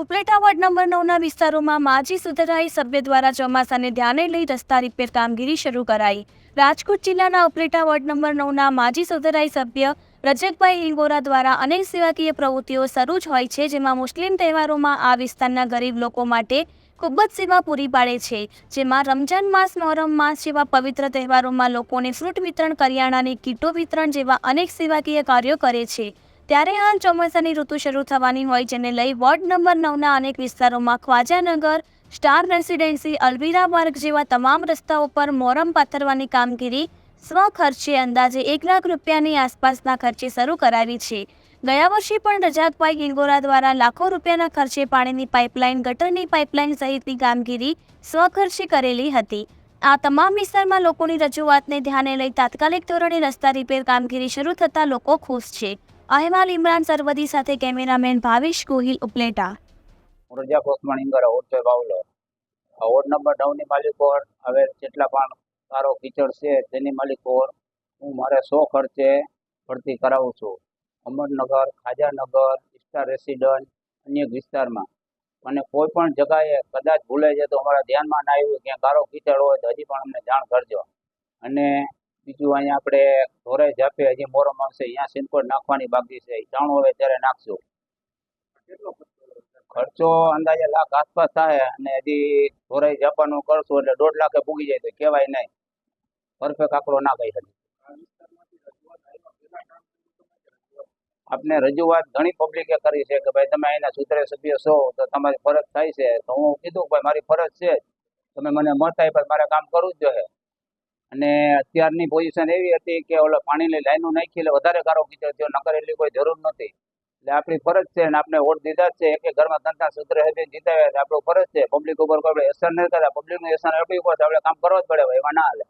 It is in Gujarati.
ઉપલેટા વોર્ડ નંબર નવના વિસ્તારોમાં માજી સુધરાઈ સભ્ય દ્વારા ચોમાસાને ધ્યાને લઈ રસ્તા રિપેર કામગીરી શરૂ કરાઈ. રાજકોટ જિલ્લાના ઉપલેટા વોર્ડ નંબર નવના માજી સુધરાઈ સભ્ય રજકભાઈ હિંગોરા દ્વારા અનેક સેવાકીય પ્રવૃત્તિઓ શરૂ જ હોય છે, જેમાં મુસ્લિમ તહેવારોમાં આ વિસ્તારના ગરીબ લોકો માટે ખૂબ જ સેવા પૂરી પાડે છે, જેમાં રમજાન માસ, મોહરમ માસ જેવા પવિત્ર તહેવારોમાં લોકોને ફ્રૂટ વિતરણ, કરિયાણાની કીટો વિતરણ જેવા અનેક સેવાકીય કાર્યો કરે છે. ત્યારે હાલ ચોમાસાની ઋતુ શરૂ થવાની હોય જેને લઈ વોર્ડ નંબર નવના અનેક વિસ્તારોમાં ખ્વાજાનગર, સ્ટાર રેસિડેન્સી, અલવીરા માર્ગ જેવા તમામ રસ્તાઓ પર મોરમ પાથરવાની કામગીરી સ્વખર્ચે અંદાજે એક લાખ રૂપિયાની આસપાસના ખર્ચે શરૂ કરાવી છે. ગયા વર્ષે પણ રજાકભાઈ ગિલગોરા દ્વારા લાખો રૂપિયાના ખર્ચે પાણીની પાઇપલાઇન, ગટરની પાઇપલાઇન સહિતની કામગીરી સ્વખર્ચે કરેલી હતી. આ તમામ વિસ્તારમાં લોકોની રજૂઆતને ધ્યાને લઈ તાત્કાલિક ધોરણે રસ્તા રિપેર કામગીરી શરૂ થતાં લોકો ખુશ છે. અહેવાલ ઇમરાન સરવદી સાથે કેમેરામેન ભાવિશ ગોહિલ ઉપલેટા. રજા કોસમણ ઇંગર ઓરચો બાવલો. વોર્ડ નંબર નવની ઓર હવે જેટલા પણ સારો કીચડ છે તેની માલિકો હું મારે સો ખર્ચે ભરતી કરાવું છું. અમરનગર, ખાજાનગર સ્ટાર રેસિડન્ટ, અન્ય વિસ્તારમાં. અને કોઈ પણ જગાએ કદાચ ભૂલે છે તો અમારા ધ્યાનમાં ના આવ્યું ક્યાં ગારો કીચડ હોય તો હજી પણ અમને જાણ કરજો. અને બીજું અહીંયા આપણે ધોરાઈ જાપે હજી મોરમ આવશે અહીંયા સિનકોડ નાખવાની બાકી છે. ત્રણ હવે ત્યારે નાખશું. ખર્ચો અંદાજે લાખ આસપાસ થાય અને હજી ધોરાઈ જાપાનું કરશું એટલે દોઢ લાખે પૂગી જાય તો કહેવાય નહીં. પરફેક્ટ આંકડો ના કહી શકીએ આપને રજૂઆત ઘણી પબ્લિકે કરી છે કે ભાઈ તમે અહીંના સૂત્રે સભ્ય છો તો તમારી ફરજ થાય છે. તો હું કીધું ભાઈ મારી ફરજ છે તમે મને મત આપ્યા મારે કામ કરવું જ જોઈએ. અને અત્યારની પોઝિશન એવી હતી કે ઓલો પાણીની લાઈનો નાખી એટલે વધારે ગારો કીધો થયો નકર એટલી કોઈ જરૂર નથી એટલે આપણી ફરજ છે અને આપણે વોટ દીધા છે. એક ઘરમાં ધંધા સૂત્ર હેઠળ જીતાવ્યા છે. આપણું ફરજ છે. પબ્લિક ઉપર કોઈ આપણે નહીં કરે પબ્લિકનું એસર આપણી ઉપર આપણે કામ કરવા જ પડે એમાં ના હાલે.